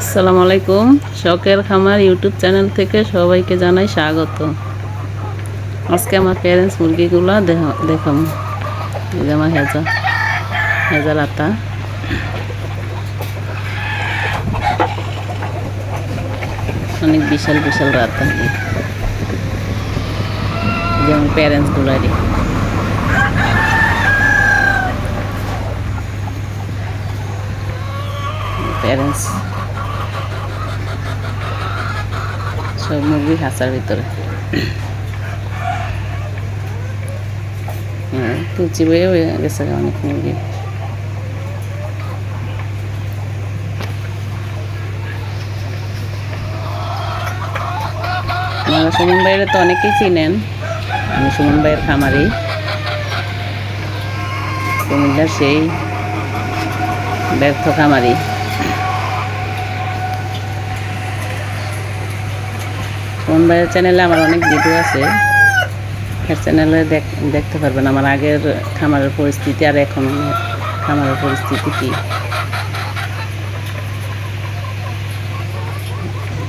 আসসালামু আলাইকুম। শখের খামার ইউটিউব চ্যানেল থেকে সবাইকে জানাই স্বাগত। আজকে আমার প্যারেন্টস মুরগিগুলো দেখাম এই যে আমার হেজা। হেজা লাতা অনেক বিশাল বিশাল রাতা। যেমন প্যারেন্টসগুলারই প্যারেন্টস সব মুরগি খাঁচার ভিতরে। হ্যাঁ কুচি বয়ে হয়ে গেছে অনেক মুরগি। আমার সুমন ভাইয়ের তো অনেকেই চিনেন। আমি সুমন ভাইয়ের খামারি। কুমিল্লার সেই ব্যর্থ খামারি। সুমন ভাইয়ের চ্যানেলে আমার অনেক ভিডিও আছে। এর চ্যানেলে দেখ- দেখতে পারবেন আমার আগের খামারের পরিস্থিতি আর এখন খামারের পরিস্থিতি কি।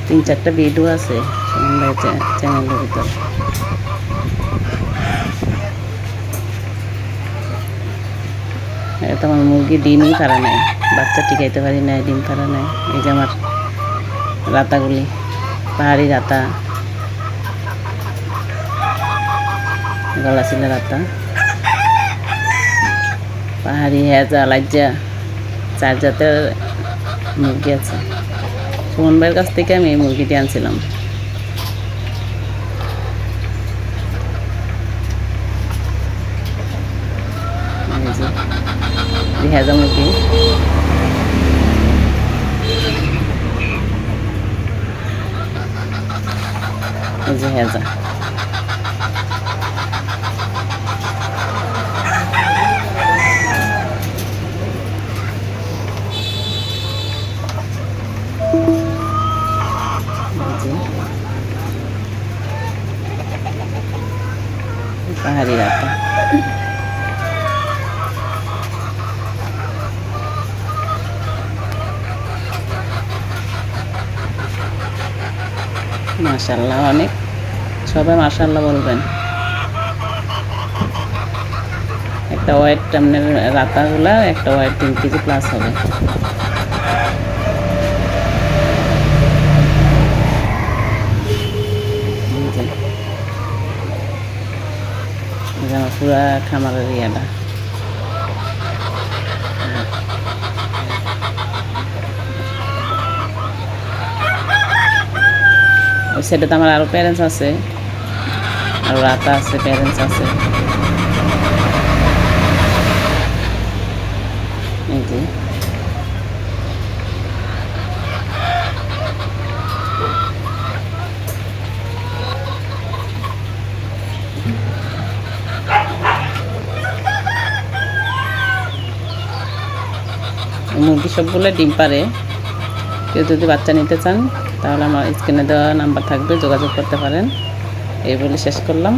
তিন চারটা ভিডিও আছে সুমন ভাইয়ের চ্যানেলের ভিতরে। এটা আমার মুরগি ডিমই পারা নাই। বাচ্চা টিকাইতে পারি নাই, ডিম পারা নাই। এই যে আমার রাতাগুলি, পাহাড়ি রাতা। গলা ছিল রাতা পাহাড়ি হেজা লাজ্জা চার জাতের মুরগি আছে সুমন ভাইয়ের কাছ থেকে আমি এই মুরগিটি আনছিলাম হেজা মুরগি হেজা পাহাড়ি রাতা মাশাল্লাহ অনেক। সবাই মাশাল্লাহ বলবেন। একটা ওয়েট আপনার রাতাগুলা, একটা ওয়েট তিন কেজি প্লাস হবে এই যে। এই যে আমার পুরা খামারের ইয়াটা ওই সাইডে তো আমার আরও প্যারেন্টস আছে আর রাতা আছে প্যারেন্টস আছে এই যে মুরগি সবগুলো ডিম পারে। কেউ যদি বাচ্চা নিতে চান, তাহলে আমার স্ক্রিনে দেওয়া নাম্বার থাকবে, যোগাযোগ করতে পারেন। এই বলে শেষ করলাম।